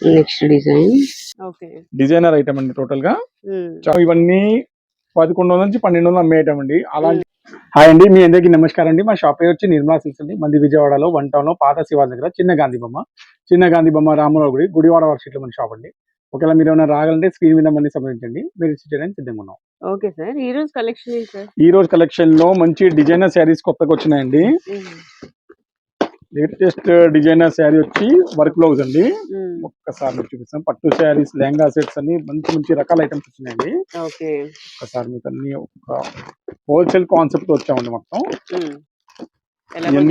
Next design. Okay. Designer item అండి టోటల్గా. ఇవన్నీ పదకొండు వందల నుంచి పన్నెండు వందలు అమ్మే ఐటమ్ అండి. అలాంటి హాయ్ అండి మీ అందరికీ నమస్కారం అండి. మా షాప్ పేరు వచ్చి నిర్మలా సిల్క్స్ అండి. మంది విజయవాడలో వన్ టౌన్లో పాత శివాజీ దగ్గర చిన్న గాంధీ బొమ్మ. చిన్న గాంధీ బొమ్మ రామరావు గుడి గుడివాడ వర్షిట్లో మన షాప్ అండి. ఒకవేళ మీరు ఏమైనా రాగాలంటే స్క్రీన్ మీద మనీ సంప్రదించండి. మీరు చేయడానికి సిద్ధంగా ఉన్నాం. ఓకే సార్ ఈ రోజు కలెక్షన్ ఈ రోజు కలెక్షన్లో మంచి డిజైనర్ శారీస్ కొత్తగా వచ్చినాయండి. లేటెస్ట్ డిజైనర్ శారీ వచ్చి వర్క్ బ్లౌజ్ అండి. ఒక్కసారి మీకు చూపిస్తాను. పట్టు శారీస్ లెహంగా సెట్స్ అన్ని మంచి మంచి రకాల ఐటమ్స్ వచ్చినాయండి. ఓకే. ఒక్కసారి మీకు అన్ని ఒక హోల్సేల్ కాన్సెప్ట్ వచ్చామండి మొత్తం.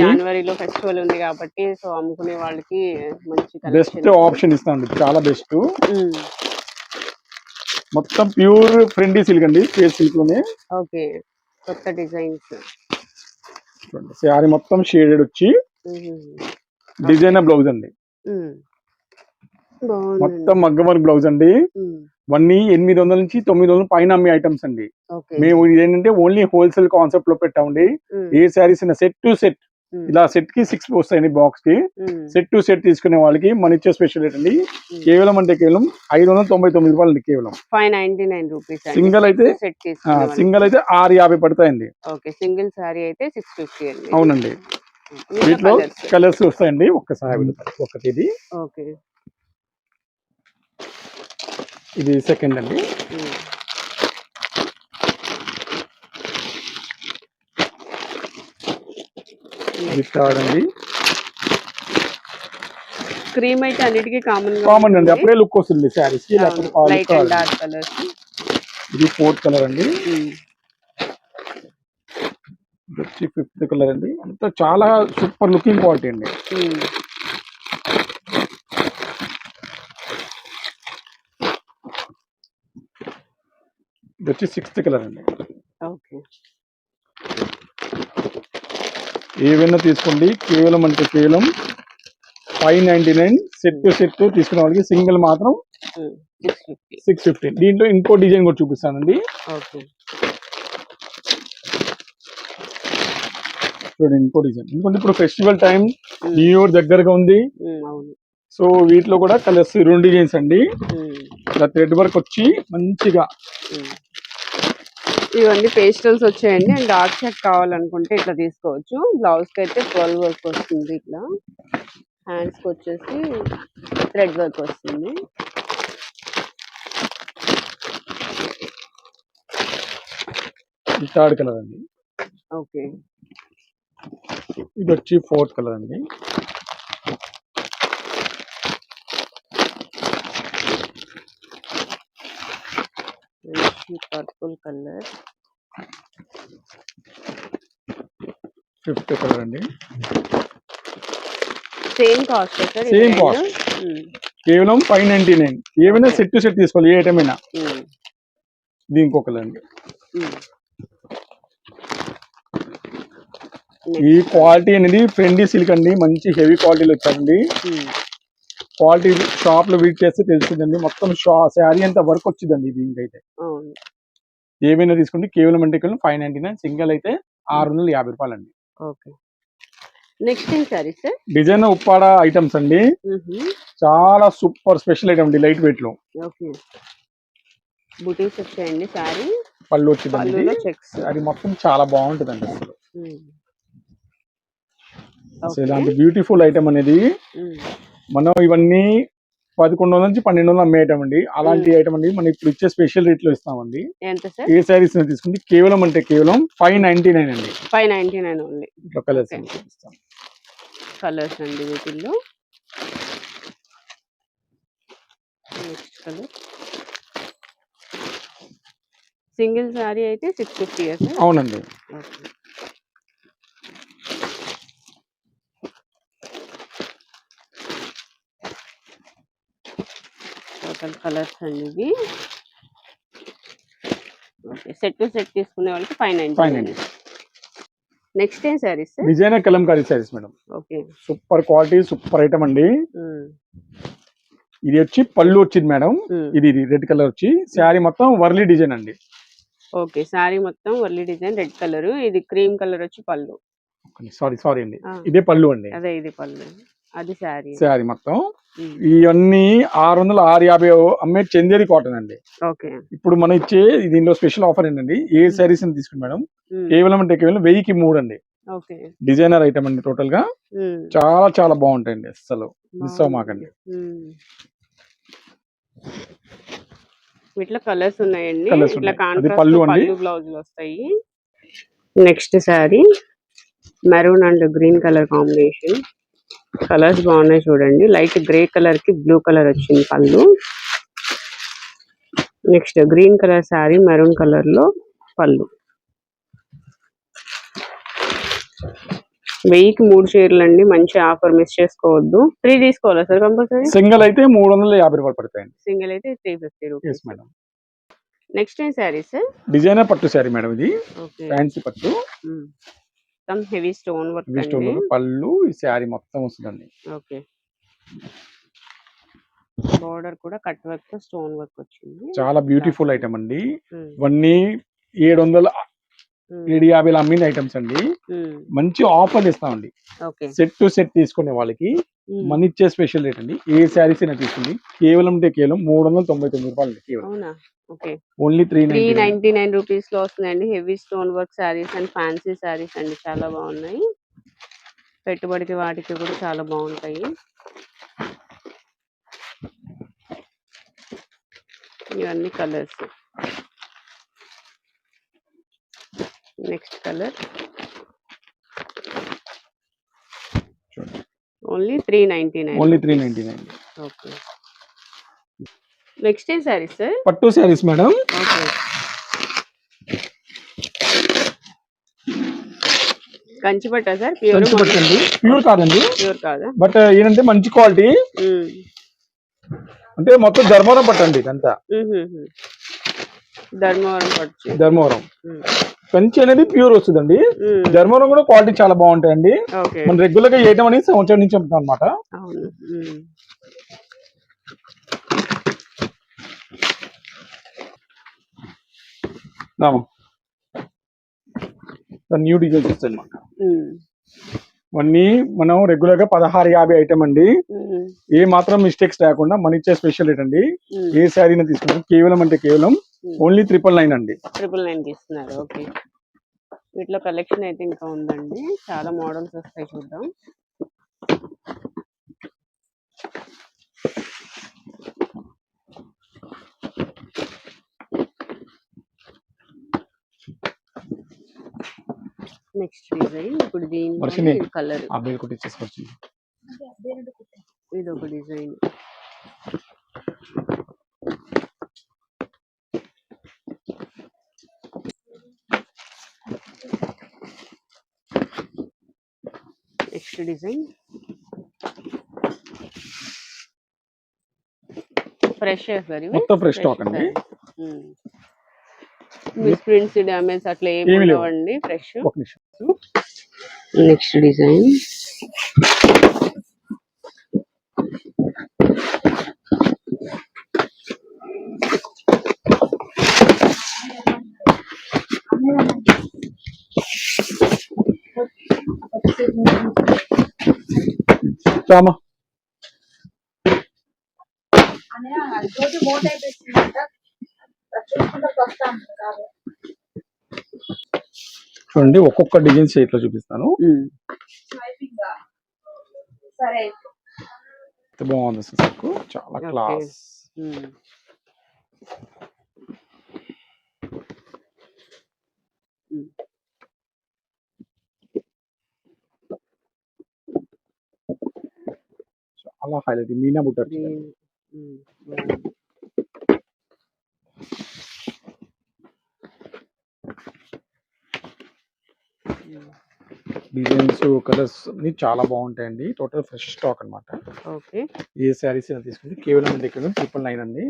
జనవరిలో ఫెస్టివల్ ఉంది కాబట్టి సో అమ్ముకునే వాళ్ళకి మంచి బెస్ట్ ఆప్షన్ ఇస్తామండి. చాలా బెస్ట్ మొత్తం ప్యూర్ ఫ్రెండీ సిల్క్ అండి. ఫేస్ సిల్క్లోనే. ఓకే. కొత్త డిజైన్స్ శారీ మొత్తం షేడెడ్ వచ్చి డిజైనర్ బ్లౌజ్ అండి. మొత్తం మగ్గం వర్క్ బ్లౌజ్ అండి. వన్నీ ఎనిమిది వందల నుంచి తొమ్మిది వందల పైన అమ్మే ఐటమ్స్ అండి. మేము ఏంటంటే ఓన్లీ హోల్సేల్ కాన్సెప్ట్లో పెట్టామండి ఏ శారీస్ సెట్ టు సెట్. ఇలా సెట్కి సిక్స్ వస్తాయండి బాక్స్కి సెట్ టు సెట్ తీసుకునే వాళ్ళకి మన ఇచ్చే స్పెషల్ రేట్ అండి. కేవలం అంటే కేవలం ఐదు వందల తొంభై తొమ్మిది రూపాయలు అండి కేవలం. Five ninety nine rupees single అయితే సింగిల్ అయితే ఆరు యాభై పడతాయండి. ఓకే. సింగిల్ సారీ అయితే సిక్స్ ఫిఫ్టీ అవునండి. వీటిలో కలర్స్ వస్తాయండి ఒక్కసారి ఒకటి ఇది ఓకే. ఇది సెకండ్ అండి. ఇది థర్డ్ అండి. క్రీమ్ అయితే అన్నిటికీ కామన్ కామన్ అండి. అప్పుడే లుక్ వస్తుంది శారీస్ ఇది ఫోర్త్ కలర్ అండి. ఇది వచ్చి ఫిఫ్త్ కలర్ అండి. అంతా చాలా సూపర్ లుకింగ్ క్వాలిటీ అండి. ఇది వచ్చి సిక్స్త్ కలర్ అండి. ఏవైనా తీసుకోండి. కేవలం అంటే కేవలం five ninety nine set set తీసుకునే వాళ్ళకి సింగిల్ మాత్రం సిక్స్ ఫిఫ్టీ. దీంట్లో ఇంకో డిజైన్ కూడా చూపిస్తానండి. చూడండి ఇంకో డిజైన్. ఎందుకంటే ఇప్పుడు ఫెస్టివల్ టైం న్యూ ఇయర్ దగ్గరగా ఉంది. సో వీటిలో కూడా కలర్స్ రెండు డిజైన్స్ అండి. ఇలా థ్రెడ్ వర్క్ వచ్చి మంచిగా. ఇవన్నీ పేస్టల్స్ వచ్చాయండి. అండ్ డార్క్ షర్ట్ కావాలనుకుంటే ఇట్లా తీసుకోవచ్చు. బ్లౌజ్కి అయితే ట్వెల్వ్ వర్క్ వస్తుంది ఇట్లా. హ్యాండ్స్కి వచ్చేసి థ్రెడ్ వర్క్ వస్తుంది. థర్డ్ కలర్ అండి. ఓకే. ఇది వచ్చి ఫోర్త్ కలర్ అండి. పర్పుల్ కలర్ ఫిఫ్త్ కలర్ అండి. Same cost sir Same cost. కేవలం ఫైవ్ నైన్టీ నైన్ ఏమైనా సెట్ టు సెట్ తీసుకోవాలి ఏ ఐటమ్ అయినా ఇది ఇంకో కలర్ అండి. ఈ క్వాలిటీ అనేది ఫ్రెండీ సిల్క్ అండి. మంచి హెవీ క్వాలిటీలో వచ్చారండి. క్వాలిటీ షాప్లో విజిట్ చేస్తే తెలుస్తుందండి. మొత్తం శారీ అంతా వర్క్ వచ్చిందండి దీనికైతే అవును. ఏమైనా తీసుకోండి కేవలం అంటే ఫైవ్ నైన్టీ నైన్ సింగిల్ అయితే ఆరు వందల యాభై రూపాయలు అండి నెక్స్ట్ డిజైన్ ఉప్పాడ ఐటమ్స్ అండి. చాలా సూపర్ స్పెషల్ ఐటమ్ అండి లైట్ వెయిట్లో ఓకే. బుటీస్ వచ్చాయండి సారీ పళ్ళు వచ్చిందండి అది మొత్తం చాలా బాగుంటుందండి అసలు. అసలు ఇలాంటి బ్యూటిఫుల్ ఐటమ్ అనేది మనం ఇవన్నీ పదకొండు వందల నుంచి పన్నెండు వందలు అమ్మే ఐటమ్ అండి. అలాంటి ఐటమ్ అండి మనం ఇప్పుడు ఇచ్చే స్పెషల్ రేట్లో ఇస్తామండి ఏ శారీస్ తీసుకుంటే కేవలం అంటే కేవలం ఫైవ్ నైన్టీ నైన్ అండి. Five ninety nine only. Colours colours అండి వీటిల్లో. Next colour. సింగిల్ సారీ అయితే సిక్స్ ఫిఫ్టీ అవునండి. టోటల్ కలర్స్ అండి ఇవి ఓకే సెట్ టు సెట్ తీసుకునే వాళ్ళకి ఫైవ్ ఫైవ్ నెక్స్ట్ ఏం saris designer Kalamkari saris madam. Okay. Super quality super item అండి. ఇది వచ్చి పళ్ళు వచ్చింది మేడం. ఇది ఇది రెడ్ కలర్ వచ్చి. శారీ మొత్తం వర్లీ డిజైన్ అండి. ఓకే సారీ మొత్తం వర్లీ డిజైన్ రెడ్ కలర్. ఇది క్రీమ్ కలర్ వచ్చి పళ్ళు. సారీ సారీ అండి. ఇదే పళ్ళు అండి. అదే ఇది పళ్ళు. అది శారీ. శారీ మొత్తం. ఇవన్నీ ఆరు వందల ఆరు యాభై అమ్మే చందేరి కాటన్ అండి. ఓకే. ఇప్పుడు మనం ఇచ్చే దీనిలో స్పెషల్ ఆఫర్ ఏంటండి? ఏ శారీస్ తీసుకుని మేడం. కేవలం అంటే కేవలం వెయ్యికి మూడు అండి డిజైనర్ ఐటమ్ అండి టోటల్గా చాలా చాలా బాగుంటాయండి అసలు మిస్ అవ్వమాకండి. వీటిలో కలర్స్ ఉన్నాయండి. ఇట్లా పళ్ళు అండి. బ్లౌజులు వస్తాయి. Next sari. Maroon and green colour combination. Colours బాగున్నాయి చూడండి. లైట్ గ్రే కలర్కి బ్లూ కలర్ వచ్చింది పళ్ళు. Next green colour sari maroon కలర్లో పళ్ళు. వెయ్యికి మూడు చీరలు అండి. మంచి ఆఫర్ మిస్ చేసుకోవద్దు. త్రీ తీసుకోవాలా సార్ కంపల్సరీ? సింగిల్ అయితే మూడు వందల యాభై రూపాయలు పడతాయండి. సింగిల్ అయితే three fifty rupees. Madam next ఏం శారీ సార్? డిజైనర్ పట్టు శారీ మేడం ఇది. ఫ్యాన్సీ పట్టు. మొత్తం హెవీ స్టోన్ వర్క్ ఇవి స్టోన్ పళ్ళు ఈ శారీ మొత్తం వస్తుందండి. ఓకే. బోర్డర్ కూడా కట్ వర్క్తో స్టోన్ వర్క్ వచ్చింది. చాలా బ్యూటిఫుల్ ఐటమ్ అండి. ఇవన్నీ ఏడు వందల ఏడు యాభై అమ్మిన ఐటమ్స్ అండి. మంచి ఆఫర్ ఇస్తామండి. సెట్ టు సెట్ తీసుకునే వాళ్ళకి మన ఇచ్చే స్పెషల్ రేట్ అండి. ఏ శారీస్ అయినా తీసుకుంది. కేవలం అంటే కేవలం మూడు వందల తొంభై తొమ్మిది రూపాయలు కేవలం. Only three ninety nine. రూపీస్లో వస్తుందండి. Heavy stone work saris and fancy saris అండి. చాలా బాగున్నాయి. పెట్టుబడికి వాటికి కూడా చాలా బాగుంటాయి. ఇవన్నీ colours. Next colour only three ninety nine only three ninety nine okay next ఏం శారీస్ సార్ పట్టు శారీస్ మేడం ఓకే కంచి పట్టా సార్ ప్యూర్ మంచి పట్టు అండి. ప్యూర్ కాదండి. ప్యూర్ కాదా? బట్ ఏంటంటే మంచి క్వాలిటీ ఉమ్. అంటే మొత్తం ధర్మవరం పట్టండి ఇదంతా. ఉహుహు. ధర్మవరం పట్టు. ధర్మవరం. కంచి అనేది ప్యూర్ వస్తుందండి. ధర్మవరం కూడా క్వాలిటీ చాలా బాగుంటాయండి మనం రెగ్యులర్గా ఏయటం అనేది సంవత్సరం నుంచి అమ్ముతాం అనమాట. న్యూ డిజైన్స్ వస్తాయి అనమాట. ఇవన్నీ మనం రెగ్యులర్గా పదహారు యాభై ఐటమ్ అండి. ఏ మాత్రం మిస్టేక్స్ లేకుండా మన ఇచ్చే స్పెషల్ రేట్ అండి ఉమ్. ఏ శారీని తీసుకుంటాం కేవలం అంటే కేవలం ఓన్లీ ట్రిపుల్ నైన్ అండి. ట్రిపుల్ నైన్ ఇస్తున్నారు ఓకే వీటిలో కలెక్షన్ అయితే ఇంకా ఉందండి. చాలా మోడల్స్ వస్తాయి చూద్దాం. నెక్స్ట్ డిజైన్ ఇప్పుడు. దీని కలర్ ఇది ఒక డిజైన్ నెక్స్ట్ డిజైన్ ఫ్రెష్ మొత్తం ఫ్రెష్ స్టాక్ అండి. మిస్ ప్రింట్స్ డ్యామేజ్ అట్లా ఏమి ఏమీ లేవు. ఉండవండి ఫ్రెష్ నెక్స్ట్ డిజైన్ రామా చూడండి ఒక్కొక్క డిజైన్ షేట్లో చూపిస్తాను సరే. బాగుంది అసలు సిల్క్. చాలా. క్లాస్ చాలా హైలైట్ మీనా బుట్టర్ గ్రీన్ డిజైన్స్ కలర్స్ అన్ని చాలా బాగుంటాయండి. టోటల్ ఫ్రెష్ స్టాక్ అన్నమాట. ఓకే. ఏ శారీస్ తీసుకుంటే కేవలం దగ్గర ట్రిపుల్ నైన్ అండి.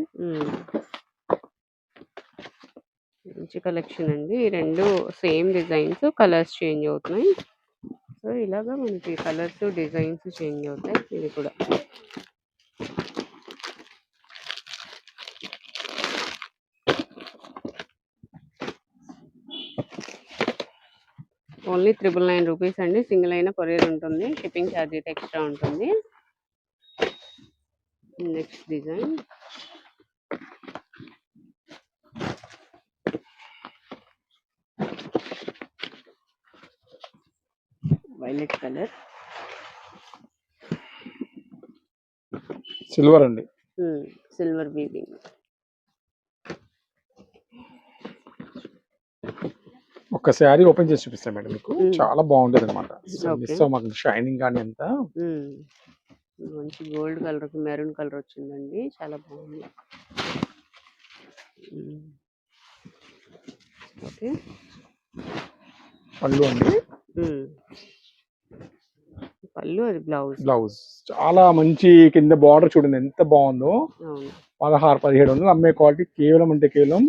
మంచి కలెక్షన్ అండి. రెండు సేమ్ డిజైన్స్ కలర్స్ చేంజ్ అవుతున్నాయి. సో ఇలాగా మనకి కలర్స్ డిజైన్స్ చేంజ్ అవుతాయి ఇది కూడా. ఓన్లీ త్రిబుల్ నైన్ రూపీస్ అండి. సింగిల్ అయిన కొరియర్ ఉంటుంది. షిప్పింగ్ ఛార్జ్ అయితే ఎక్స్ట్రా ఉంటుంది. Next design. Violet colour. Silver అండి. సిల్వర్ వీవింగ్ ఒక శారీ ఓపెన్ చేసి చూపిస్తాను మేడం మీకు. చాలా బాగుంటుంది అనమాట. మిస్ మాకు షైనింగ్ కానీ అంతా. మంచి గోల్డ్ కలర్ మెరూన్ కలర్ వచ్చిందండి. చాలా బాగుంది. ఓకే. పళ్ళు అండి. పళ్ళు అది బ్లౌజ్. బ్లౌజ్. చాలా మంచి కింద బార్డర్ చూడండి ఎంత బాగుందో. పదహారు పదిహేడు వందలు అమ్మే క్వాలిటీ కేవలం అంటే కేవలం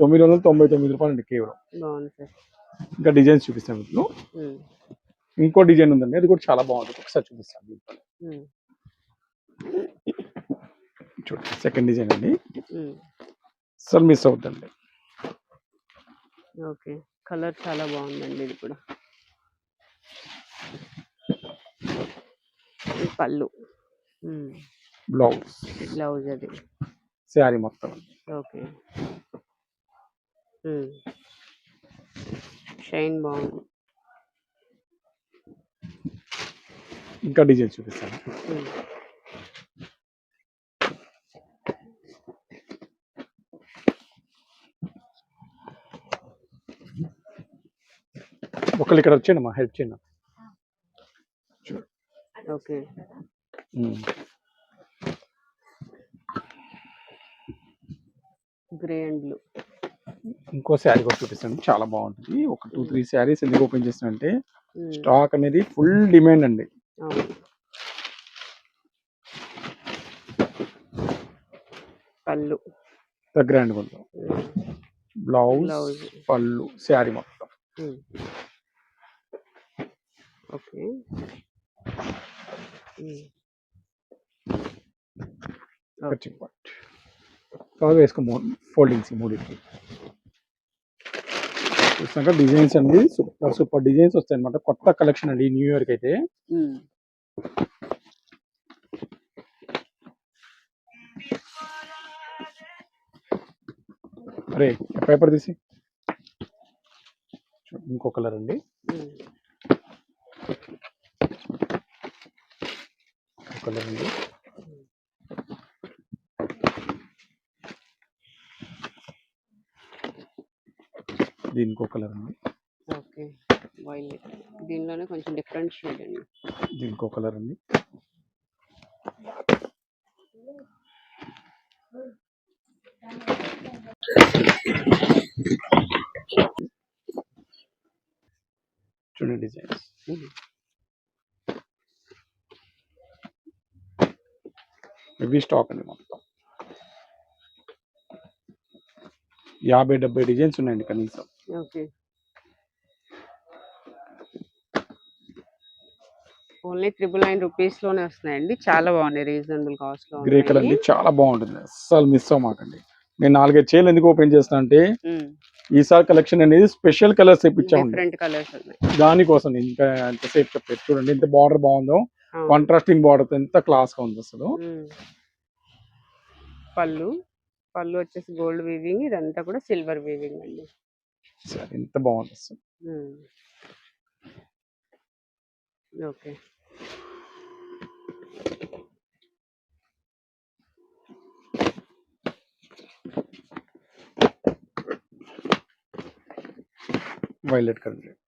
తొమ్మిది వందల తొంభై తొమ్మిది రూపాయలు అండి కేవలం. సార్. ఇంకా డిజైన్స్ చూపిస్తాను ఉమ్, ఇంకో డిజైన్ ఉందండి అది కూడా చాలా బాగుంది. ఒకసారి చూపిస్తాను చూడండి సెకండ్ డిజైన్ అండి. అసలు మిస్ అవుతుంది ఓకే. కలర్ చాలా బాగుందండి ఇది కూడా. పళ్ళు. బ్లౌజ్. బ్లౌజ్ అది. శారీ మొత్తం. ఓకే. షైన్ బాగుంది. ఇంకా డిజైన్ చూపిస్తాను. ఒకళ్ళు ఇక్కడ వచ్చేయండి మా హెల్ప్ చేయండి. ఓకే. Grey and blue. ఇంకో శారీ కూడా చూపిస్తాను. చాలా బాగుంటుంది. ఒక టూ త్రీ శారీస్ ఎందుకు ఓపెన్ చేస్తానంటే స్టాక్ అనేది ఫుల్ డిమాండ్ అండి. పళ్ళు. గ్రాండ్ కొంచెం ఉమ్, బ్లౌజ్. పళ్ళు శారీ మొత్తం. ఓకే. ఉమ్. ఓకే. బాగా వేసుకో ఫోల్డింగ్స్ మూడింటికి చూసాక డిజైన్స్ అండి సూపర్ సూపర్ డిజైన్స్ వస్తాయి అనమాట కొత్త కలెక్షన్ అండి న్యూ ఇయర్కి అయితే. అరే పేపర్ తీసి ఇంకో కలర్ అండి కలర్ అండి దీనికి ఒక కలర్ అండి. ఓకే. వైలెట్. దీనిలోనే కొంచెం డిఫరెంట్ షేడ్ అండి. దీనికి ఒక కలర్ అండి. చూడండి డిజైన్స్. హెవీ స్టాక్ అండి మొత్తం. యాభై డెబ్బై డిజైన్స్ ఉన్నాయండి కనీసం. ఓన్లీ త్రిబుల్ నైన్ రూపీస్లోనే వస్తున్నాయండి. చాలా బాగున్నాయి రీజనబుల్ కాస్ట్లో గ్రే కలర్ చాలా బాగుంటుంది. అస్సలు మిస్ అవ్వమాకండి నేను నాలుగైదు చీరలు ఎందుకు ఓపెన్ చేస్తాను అంటే ఈసారి కలెక్షన్ అనేది స్పెషల్ కలర్స్ ఉన్నాయి. దానికోసం ఇంకా ఎంతసేపు చెప్పేది. చూడండి ఎంత బార్డర్ బాగుందో. కాంట్రాస్టింగ్ బార్డర్ ఎంత క్లాస్గా ఉంది అసలు. పళ్ళు. పళ్ళు వచ్చేసి గోల్డ్ వీవింగ్ ఇదంతా కూడా సిల్వర్ వీవింగ్ అండి. సరే, ఎంత బాగుంది అసలు. ఓకే. Violet colour.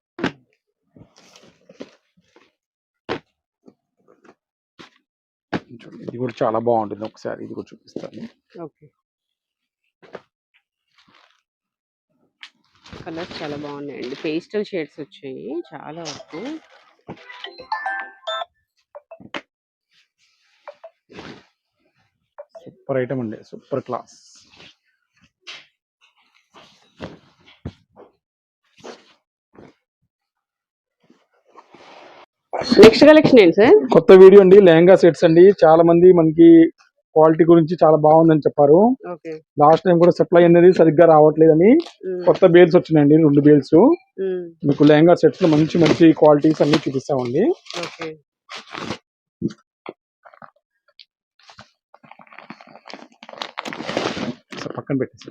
చూడండి. ఇది కూడా చాలా బాగుంటుంది. ఒకసారి ఇది కూడా చూపిస్తాను. ఓకే. కలర్స్ చాలా బాగున్నాయండి. పేస్టల్ షేడ్స్ వచ్చాయి చాలా వరకు. సూపర్ ఐటమ్ అండి. Super class. నెక్స్ట్ కలెక్షన్ ఏంటి సార్? కొత్త వీడియో అండి లెహంగా సెట్స్ అండి. చాలా మంది మనకి క్వాలిటీ గురించి చాలా బాగుందని చెప్పారు. లాస్ట్ టైం కూడా సప్లై అనేది సరిగ్గా రావట్లేదని కొత్త బేల్స్ వచ్చినాయండి రెండు బేల్స్. మీకు లెహంగా సెట్స్లో మంచి మంచి క్వాలిటీస్ అన్ని చూపిస్తామండి. పక్కన పెట్టేసి.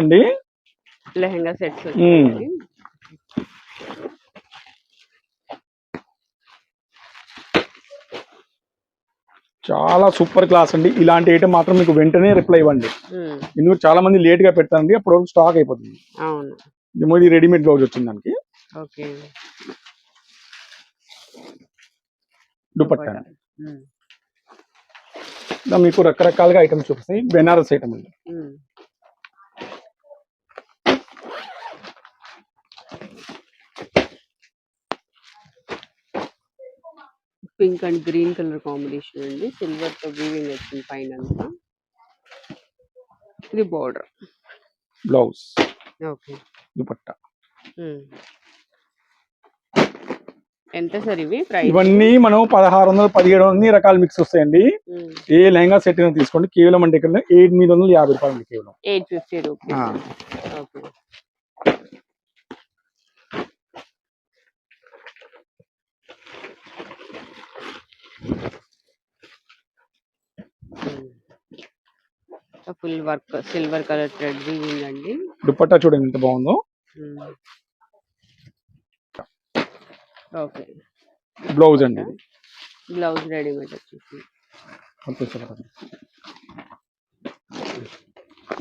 అండి లెహంగా సెట్స్ చాలా సూపర్ క్లాస్ అండి. ఇలాంటి ఐటమ్ మాత్రం మీకు వెంటనే రిప్లై ఇవ్వండి. ఎందుకు చాలా మంది లేట్గా పెడతారండి అప్పుడు వరకు స్టాక్ అయిపోతుంది. అవును. ఇది రెడీమేడ్ బ్లౌజ్ వచ్చింది దానికి. ఓకే. దుపట్టా. మీకు రకరకాలుగా ఐటమ్స్ చూపిస్తాయి. బెనారస్ ఐటమ్ అండి pink and green colour combination అండి. సిల్వర్తో వీవింగ్ వచ్చింది పైన అంతా. ఇది బోర్డర్. బ్లౌజ్. ఓకే. దుపట్టా. ఎంత సార్ ఇవి? ప్రైస్? ఇవన్నీ మనం పదహారు వందలు పదిహేడు వందలు రకాల మిక్స్ వస్తాయండి. ఏ లెహంగా సెట్ అయినా తీసుకోండి. కేవలం అంటే ఇక్కడ ఎనిమిది వందల యాభై రూపాయలు కేవలం. Eight fifty rupees. Full work silver colour thread అండి దుపట్టా చూడండి ఎంత బాగుందో. ఓకే. బ్లౌజ్ అండి. బ్లౌజ్ రెడీమేడ్ వచ్చేసి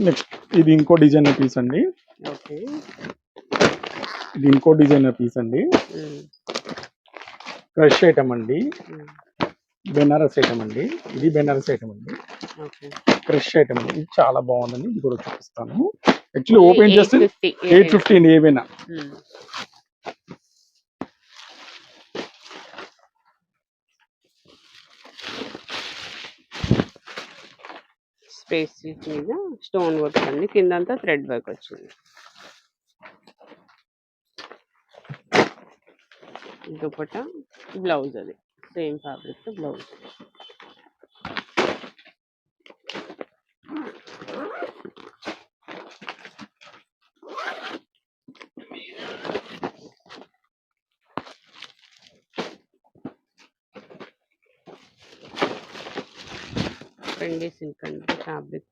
నెక్స్ట్ ఇది ఇంకో డిజైనర్ పీస్ అండి. ఓకే. ఇది ఇంకో డిజైనర్ పీస్ అండి. క్రష్ ఐటమ్ అండి. బెనారస్ ఐటమ్ అండి. ఇది బెనారస్ ఐటమ్ అండి. క్రష్ ఐటమ్ అండి. ఇది చాలా బాగుందండి. ఇది కూడా చూపిస్తాను. యాక్చువల్లీ ఓపెన్ చేస్తే ఎయిట్ ఫిఫ్టీ అండి ఏవైనా. స్పేస్ మీద స్టోన్ వర్క్ అండి. కిందంతా థ్రెడ్ వర్క్ వచ్చింది. దుపట్టా బ్లౌజ్ అది. Same fabric blouse. Trendy silk అండి ఫ్యాబ్రిక్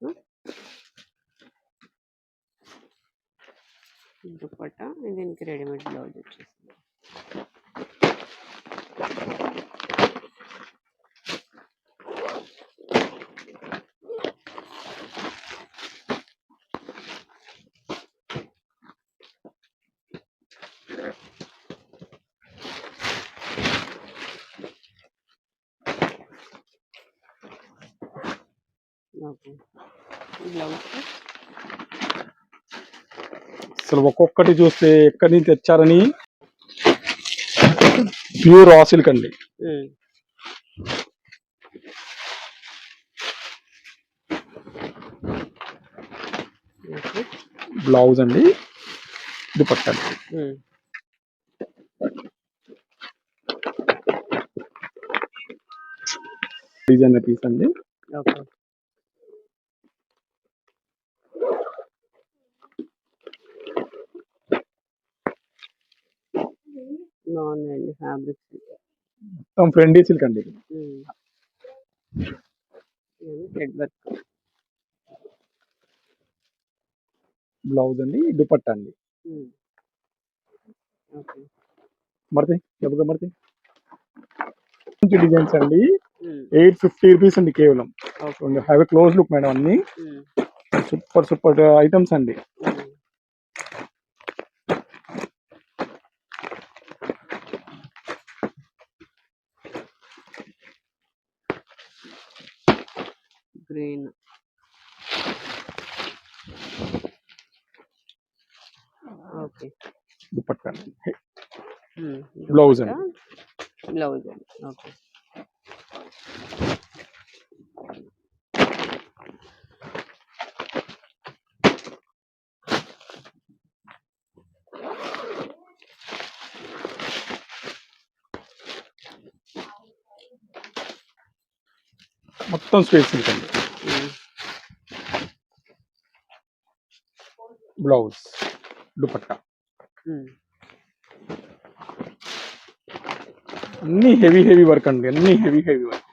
దుపట్టా దీనికి రెడీమేడ్ బ్లౌజ్ వచ్చేసి ఓకే బ్లౌజ్ అసలు ఒక్కొక్కటి చూస్తే ఎక్కడి నుంచి తెచ్చారని? ప్యూర్ ఆసిల్క్ అండి. బ్లౌజ్ అండి. దుపట్టా డిజైన్ పీస్ అండి. బాగుందండి ఫ్యాబ్రిక్స్ మొత్తం ఫ్రెండీ సిల్క్ అండి. థ్రెడ్ వర్క్ బ్లౌజ్ అండి దుపట్టా అండి. మరితే డబ్బుగా మరితే మంచి డిజైన్స్ అండి. ఎయిట్ ఫిఫ్టీ రూపీస్ అండి కేవలం. హ్యావ్ క్లోజ్ లుక్ మేడం అన్ని. సూపర్ సూపర్ ఐటమ్స్ అండి గ్రీన్ ఓకే దుపట్టా అండి Blouse అండి. బ్లౌజ్ అండి ఓకే మొత్తం స్పేస్ సిల్క్ అండి ఉమ్. బ్లౌజ్ దుపట్టా అన్ని హెవీ హెవీ వర్క్ అండి అన్ని హెవీ హెవీ వర్క్.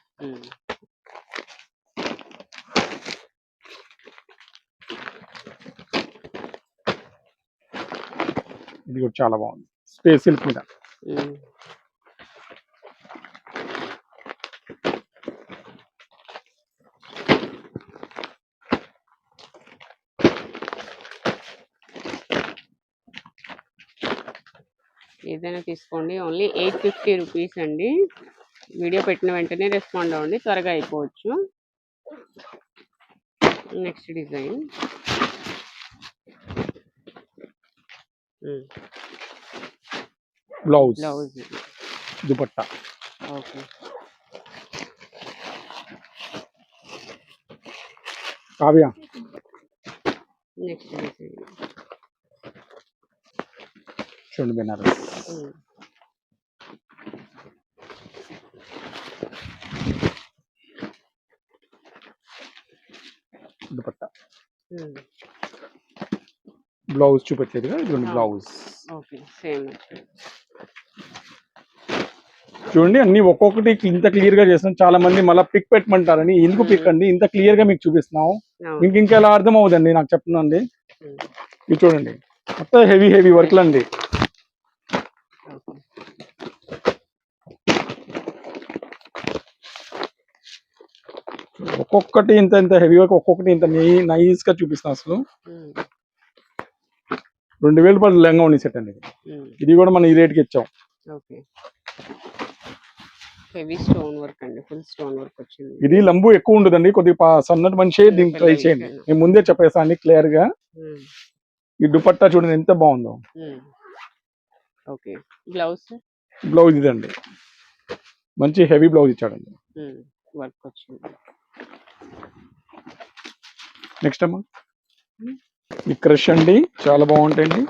ఇది కూడా చాలా బాగుంది. స్పేస్ సిల్క్ మీద ఏదైనా తీసుకోండి. ఓన్లీ ఎయిట్ ఫిఫ్టీ రూపీస్ అండి. వీడియో పెట్టిన వెంటనే రెస్పాండ్ అవ్వండి. త్వరగా అయిపోవచ్చు. Next design. Blouse. Blouse. Dupatta. Okay. Kavya. Next design. చూడండి బెనారస్ దుపట్టా. బ్లౌజ్ ఇదిగోండి ఆ. బ్లౌజ్. Okay same. చూడండి అన్ని ఒక్కొక్కటి ఇంత క్లియర్గా చేస్తాం చాలా మంది మళ్ళీ పిక్ పెట్టమంటారని ఎందుకు పిక్ అండి? ఇంత క్లియర్గా మీకు చూపిస్తున్నాం. మీకు ఇంకా ఎలా అర్థం అవుదండి నాకు చెప్తున్నాండి. ఇది చూడండి మొత్తం హెవీ హెవీ వర్క్లు అండి ఒక్కొక్కటి ఇంత ఇంత హెవీ వర్క్ ఒక్కొక్కటి ఇంత నైస్గా చూపిస్తాం అసలు. రెండు వేలు పది లెంగా ఉండి సెట్ అండి ఇది. కూడా మనం ఈ రేట్కి ఇచ్చాం. ఓకే. హెవీ స్టోన్ వర్క్ అండి ఫుల్ స్టోన్ వర్క్ వచ్చింది. ఇది లంబు ఎక్కువ ఉండదండి కొద్దిగా సన్నటి మనిషి దీనికి ట్రై చేయండి. నేను ముందే చెప్పేసాను క్లియర్గా. ఈ దుపట్టా చూడండి ఎంత బాగుందో. ఓకే. బ్లౌజ్ బ్లౌజ్ ఇదండి. మంచి హెవీ బ్లౌజ్ ఇచ్చాడండి. వర్క్ వచ్చింది. నెక్స్ట్ అమ్మా ఈ క్రష్ అండి చాలా బాగుంటాయండి.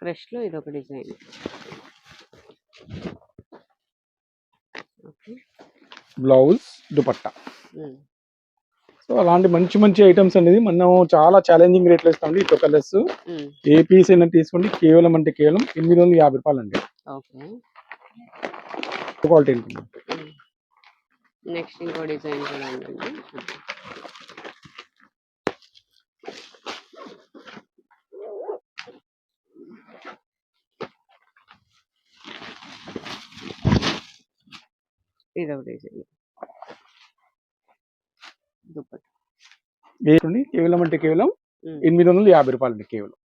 ఫ్రెష్లో ఇది ఒక design blouse dupatta. Um, so అలాంటి మంచి మంచి ఐటమ్స్ అనేది మనం చాలా ఛాలెంజింగ్ రేట్లు ఇస్తామండి ఇటు కలర్స్ ఏ పీస్ అయినా తీసుకోండి కేవలం అంటే కేవలం ఎనిమిది వందల యాభై రూపాయలు అండి. క్వాలిటీ ఉంటుంది. నెక్స్ట్ ఇంకో డిజైన్ కూడా ఉందండి. ఇది ఒక డిజైన్. దుప్పట్. కేవలం అంటే కేవలం ఎనిమిది వందల యాభై రూపాయలు అండి కేవలం.